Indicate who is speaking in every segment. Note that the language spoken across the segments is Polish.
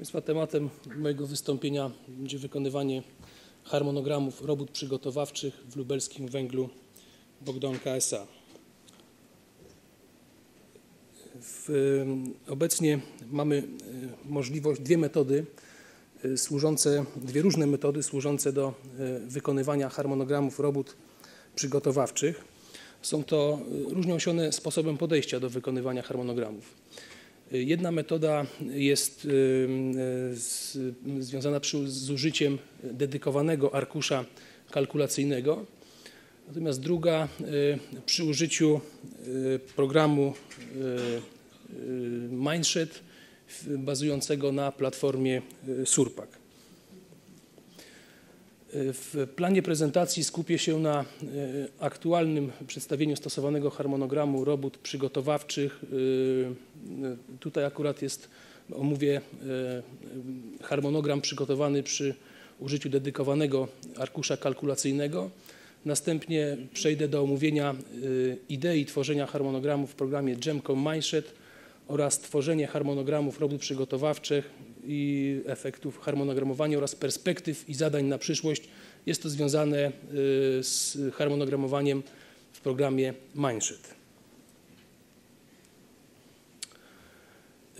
Speaker 1: Państwa, tematem mojego wystąpienia będzie wykonywanie harmonogramów robót przygotowawczych w lubelskim węglu Bogdanka S.A. Obecnie mamy e, możliwość, dwie metody e, służące, dwie różne metody służące do e, wykonywania harmonogramów robót przygotowawczych. Są to różnią się one sposobem podejścia do wykonywania harmonogramów. Jedna metoda jest z, związana przy, z użyciem dedykowanego arkusza kalkulacyjnego, natomiast druga przy użyciu programu Mindshed bazującego na platformie Surpak. W planie prezentacji skupię się na e, aktualnym przedstawieniu stosowanego harmonogramu robót przygotowawczych. E, tutaj akurat jest, omówię e, harmonogram przygotowany przy użyciu dedykowanego arkusza kalkulacyjnego. Następnie przejdę do omówienia idei tworzenia harmonogramu w programie Gemcom Mindset oraz tworzenie harmonogramów robót przygotowawczych i efektów harmonogramowania oraz perspektyw i zadań na przyszłość. Jest to związane y, z harmonogramowaniem w programie Mindset.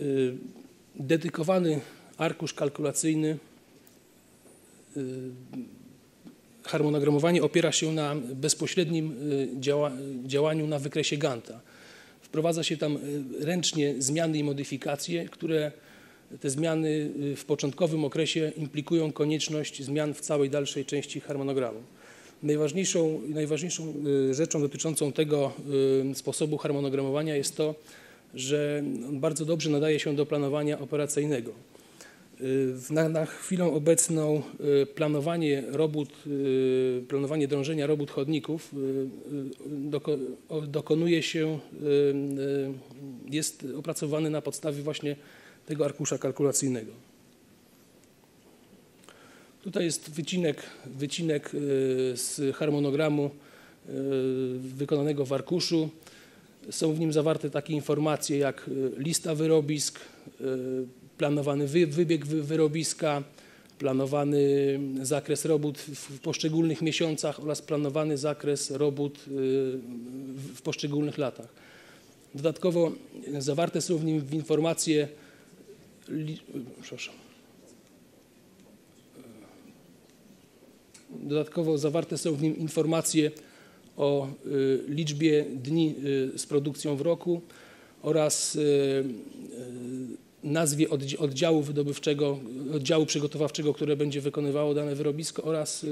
Speaker 1: Y, dedykowany arkusz kalkulacyjny y, harmonogramowanie opiera się na bezpośrednim działa, działaniu na wykresie Ganta. Wprowadza się tam ręcznie zmiany i modyfikacje, które te zmiany y, w początkowym okresie implikują konieczność zmian w całej dalszej części harmonogramu. Najważniejszą, najważniejszą y, rzeczą dotyczącą tego y, sposobu harmonogramowania jest to, że on bardzo dobrze nadaje się do planowania operacyjnego. Na, na chwilę obecną planowanie robót, planowanie drążenia robót chodników dokonuje się, jest opracowane na podstawie właśnie tego arkusza kalkulacyjnego. Tutaj jest wycinek, wycinek e, z harmonogramu e, wykonanego w arkuszu. Są w nim zawarte takie informacje jak e, lista wyrobisk, planowany wybieg wyrobiska, planowany zakres robót w poszczególnych miesiącach oraz planowany zakres robót w poszczególnych latach. Dodatkowo zawarte są w nim informacje przepraszam. Dodatkowo zawarte są w nim informacje o y, liczbie dni y, z produkcją w roku oraz nazwie oddziału wydobywczego, oddziału przygotowawczego, które będzie wykonywało dane wyrobisko oraz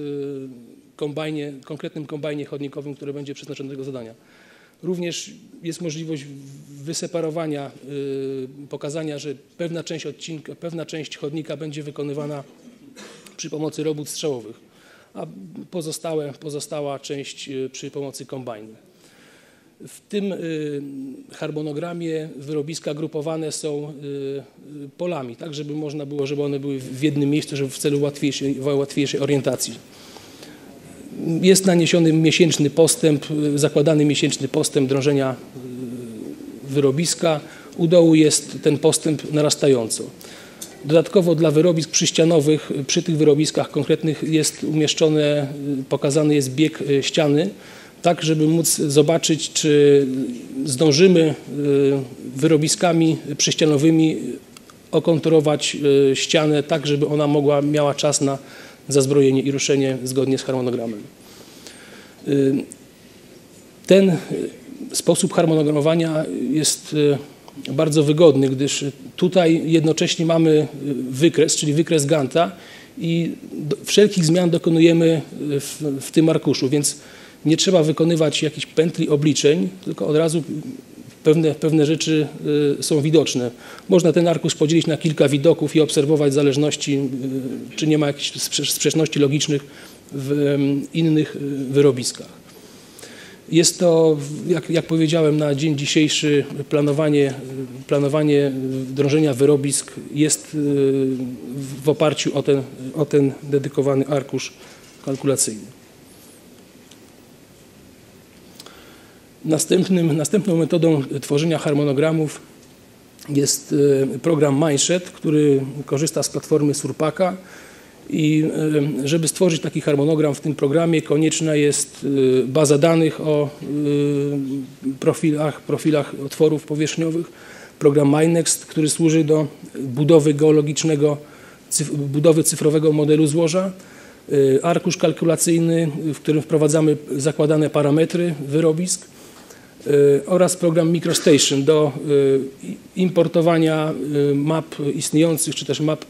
Speaker 1: kombajnie, konkretnym kombajnie chodnikowym, które będzie przeznaczone do tego zadania. Również jest możliwość wyseparowania, y, pokazania, że pewna część odcinka, pewna część chodnika będzie wykonywana przy pomocy robót strzałowych, a pozostałe, pozostała część y, przy pomocy kombajnu. W tym y, harmonogramie wyrobiska grupowane są polami, tak żeby można było, żeby one były w jednym miejscu, żeby w celu łatwiejszej, łatwiejszej orientacji jest naniesiony miesięczny postęp, zakładany miesięczny postęp drążenia y, wyrobiska. U dołu jest ten postęp narastająco. Dodatkowo dla wyrobisk przyścianowych, przy tych wyrobiskach konkretnych jest umieszczony, pokazany jest bieg y, ściany, tak żeby móc zobaczyć, czy zdążymy y, wyrobiskami przyścianowymi okonturować ścianę tak, żeby ona mogła, miała czas na zazbrojenie i ruszenie zgodnie z harmonogramem. Y, ten y, sposób harmonogramowania jest y, bardzo wygodny, gdyż tutaj jednocześnie mamy wykres, czyli wykres Ganta i wszelkich zmian dokonujemy w, w tym arkuszu, więc nie trzeba wykonywać jakichś pętli obliczeń, tylko od razu pewne, pewne rzeczy y, są widoczne. Można ten arkusz podzielić na kilka widoków i obserwować zależności, y, czy nie ma jakichś sprzeczności logicznych w innych y, wyrobiskach. Jest to, jak, jak, powiedziałem, na dzień dzisiejszy planowanie, planowanie wdrożenia wyrobisk jest w oparciu o ten, o ten dedykowany arkusz kalkulacyjny. Następnym, następną metodą tworzenia harmonogramów jest y, program Mindshed, który korzysta z platformy Surpaka i y, żeby stworzyć taki harmonogram w tym programie konieczna jest y, baza danych o profilach, profilach otworów powierzchniowych, program MyNext, który służy do budowy geologicznego, budowy cyfrowego modelu złoża, arkusz kalkulacyjny, w którym wprowadzamy zakładane parametry wyrobisk, oraz program MicroStation do y, importowania y, map istniejących czy też map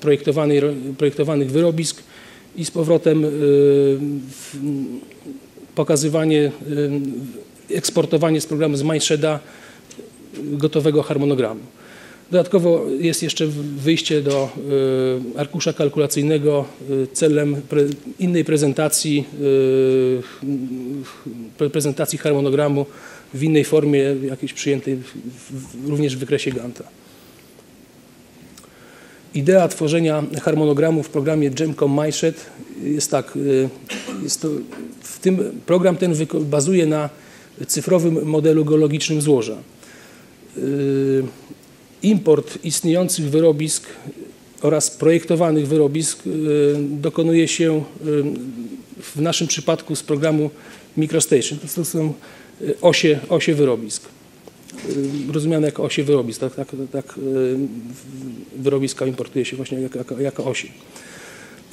Speaker 1: projektowanych wyrobisk i z powrotem pokazywanie, eksportowanie z programu z Mindsheda gotowego harmonogramu. Dodatkowo jest jeszcze wyjście do arkusza kalkulacyjnego celem innej prezentacji, prezentacji harmonogramu w innej formie, jakiejś przyjętej również w wykresie Ganta. Idea tworzenia harmonogramu w programie Gemcom MyShed jest tak, jest to, w tym program ten bazuje na cyfrowym modelu geologicznym złoża. Y, import istniejących wyrobisk oraz projektowanych wyrobisk y, dokonuje się w naszym przypadku z programu MicroStation. To są osie, osie wyrobisk. Y, rozumiane jako osie wyrobisk, tak, tak, tak y, wyrobiska importuje się właśnie jako, jako, jako osie.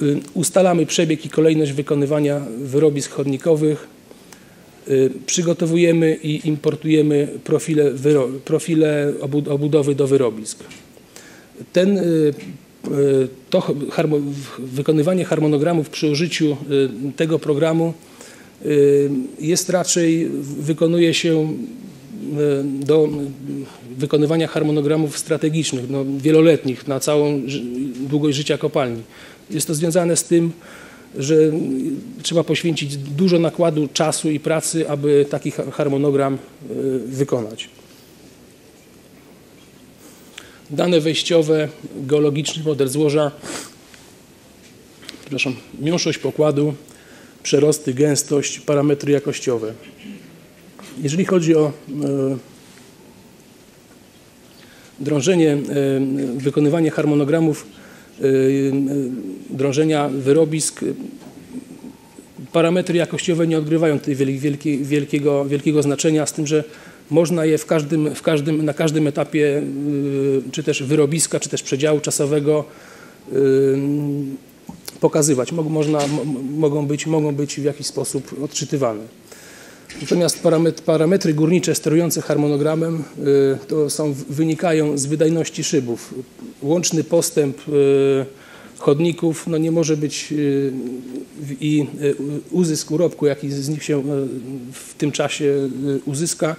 Speaker 1: Y, ustalamy przebieg i kolejność wykonywania wyrobisk chodnikowych. Przygotowujemy i importujemy profile, profile obudowy do wyrobisk. Ten, to wykonywanie harmonogramów przy użyciu tego programu Y, jest raczej, wykonuje się y, do wykonywania harmonogramów strategicznych, no, wieloletnich, na całą długość życia kopalni. Jest to związane z tym, że trzeba poświęcić dużo nakładu czasu i pracy, aby taki harmonogram y, wykonać. Dane wejściowe, geologiczny model złoża, przepraszam, miąższość pokładu, przerosty, gęstość, parametry jakościowe. Jeżeli chodzi o e, drążenie, e, wykonywanie harmonogramów drążenia wyrobisk, parametry jakościowe nie odgrywają tutaj wielkiego, wielkiego znaczenia, z tym, że można je w każdym, w każdym, na każdym etapie czy też wyrobiska, czy też przedziału czasowego pokazywać, można, mogą, być, mogą być w jakiś sposób odczytywane. Natomiast parametry, górnicze sterujące harmonogramem y, to są, wynikają z wydajności szybów. Łączny postęp y, chodników no nie może być y, i uzysk urobku, jaki z nich się w tym czasie uzyska,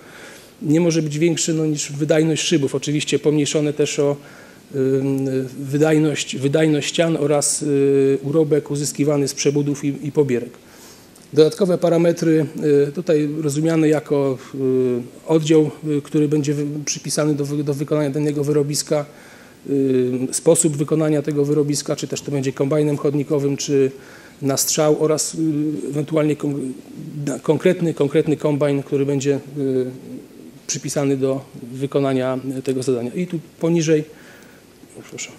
Speaker 1: nie może być większy no, niż wydajność szybów. Oczywiście pomniejszone też o wydajność, wydajność ścian oraz urobek uzyskiwany z przebudów i, i pobierek. Dodatkowe parametry tutaj rozumiane jako oddział, który będzie przypisany do, do wykonania danego wyrobiska, sposób wykonania tego wyrobiska, czy też to będzie kombajnem chodnikowym, czy na strzał oraz ewentualnie konkretny, konkretny kombajn, który będzie przypisany do wykonania tego zadania. I tu poniżej proszę.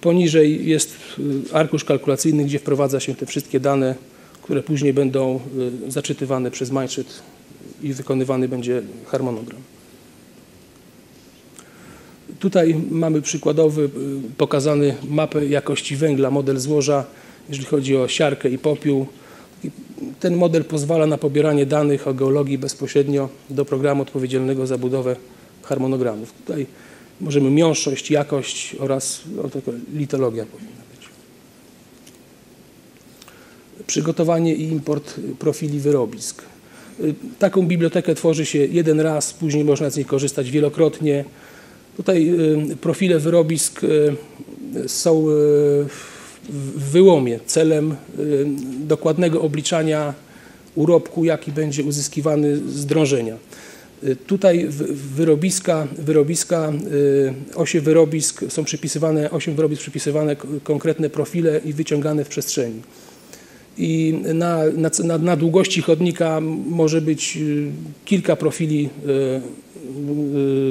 Speaker 1: Poniżej jest y, arkusz kalkulacyjny, gdzie wprowadza się te wszystkie dane, które później będą y, zaczytywane przez Mindset i wykonywany będzie harmonogram. Tutaj mamy przykładowy, y, pokazany mapę jakości węgla, model złoża, jeżeli chodzi o siarkę i popiół. Ten model pozwala na pobieranie danych o geologii bezpośrednio do programu odpowiedzialnego za budowę harmonogramów. Tutaj możemy miąższość, jakość oraz no, litologia powinna być. Przygotowanie i import profili wyrobisk. Taką bibliotekę tworzy się jeden raz, później można z niej korzystać wielokrotnie. Tutaj y, profile wyrobisk y, są y, w wyłomie celem dokładnego obliczania urobku, jaki będzie uzyskiwany z drążenia. Tutaj wyrobiska, wyrobiska, osie wyrobisk są przypisywane, osiem wyrobisk przypisywane konkretne profile i wyciągane w przestrzeni. I na, na, na długości chodnika może być y, kilka profili y,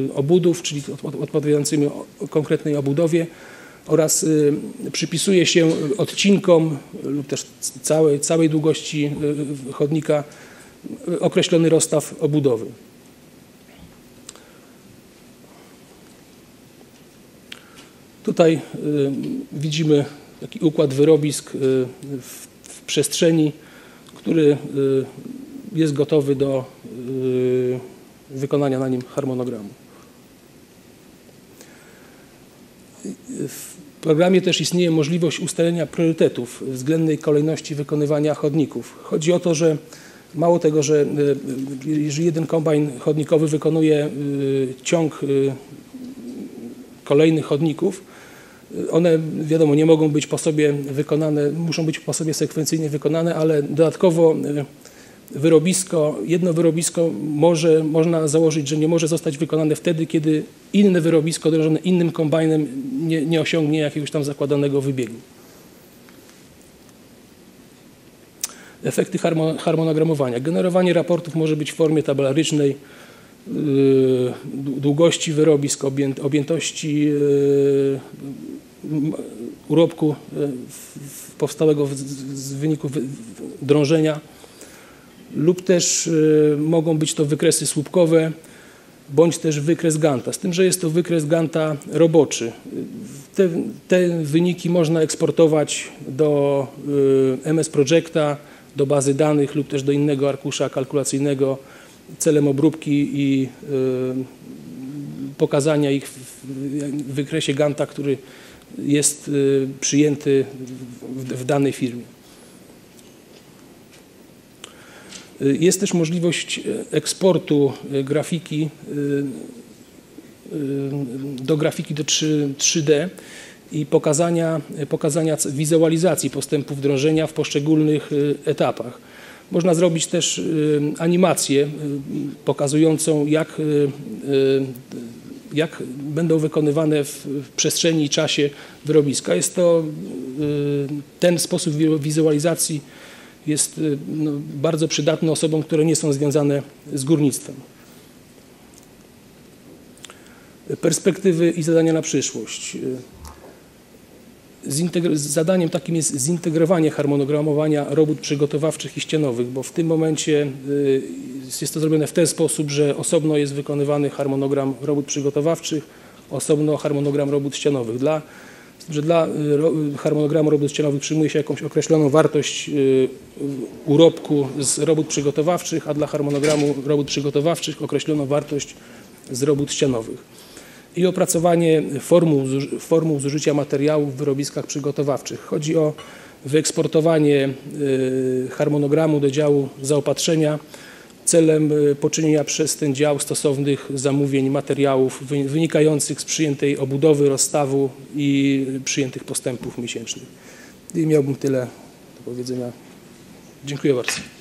Speaker 1: y, obudów, czyli odpowiadającymi konkretnej obudowie oraz przypisuje się odcinkom lub też całej, całej długości chodnika określony rozstaw obudowy. Tutaj widzimy taki układ wyrobisk w przestrzeni, który y, jest gotowy do y, wykonania na nim harmonogramu. W programie też istnieje możliwość ustalenia priorytetów względnej kolejności wykonywania chodników. Chodzi o to, że mało tego, że y, jeżeli jeden kombajn chodnikowy wykonuje ciąg kolejnych chodników, one wiadomo nie mogą być po sobie wykonane, muszą być po sobie sekwencyjnie wykonane, ale dodatkowo e, wyrobisko, jedno wyrobisko może, można założyć, że nie może zostać wykonane wtedy, kiedy inne wyrobisko drążone innym kombajnem nie, nie osiągnie jakiegoś tam zakładanego wybiegu. Efekty harmonogramowania. Generowanie raportów może być w formie tabelarycznej, długości wyrobisk, objętości y, urobku y, powstałego z wyniku drążenia lub też mogą być to wykresy słupkowe bądź też wykres Ganta, z tym, że jest to wykres Ganta roboczy. Te, te wyniki można eksportować do MS Projecta, do bazy danych lub też do innego arkusza kalkulacyjnego celem obróbki i y, pokazania ich w wykresie Ganta, który jest y, przyjęty w danej firmie. Y, jest też możliwość eksportu grafiki do grafiki do 3, 3D i pokazania, pokazania wizualizacji postępów wdrożenia w poszczególnych etapach. Można zrobić też y, animację y, pokazującą, jak, y, jak będą wykonywane w przestrzeni i czasie wyrobiska. Jest to ten sposób wizualizacji jest no, bardzo przydatny osobom, które nie są związane z górnictwem. Perspektywy i zadania na przyszłość zadaniem takim jest zintegrowanie harmonogramowania robót przygotowawczych i ścianowych, bo w tym momencie y, jest to zrobione w ten sposób, że osobno jest wykonywany harmonogram robót przygotowawczych, osobno harmonogram robót ścianowych. Dla, że dla y, harmonogramu robót ścianowych przyjmuje się jakąś określoną wartość y, urobku z robót przygotowawczych, a dla harmonogramu robót przygotowawczych określoną wartość z robót ścianowych i opracowanie formuł, formuł zużycia materiałów w wyrobiskach przygotowawczych. Chodzi o wyeksportowanie y, harmonogramu do działu zaopatrzenia celem y, poczynienia przez ten dział stosownych zamówień materiałów wynikających z przyjętej obudowy, rozstawu i przyjętych postępów miesięcznych. I miałbym tyle do powiedzenia. Dziękuję bardzo.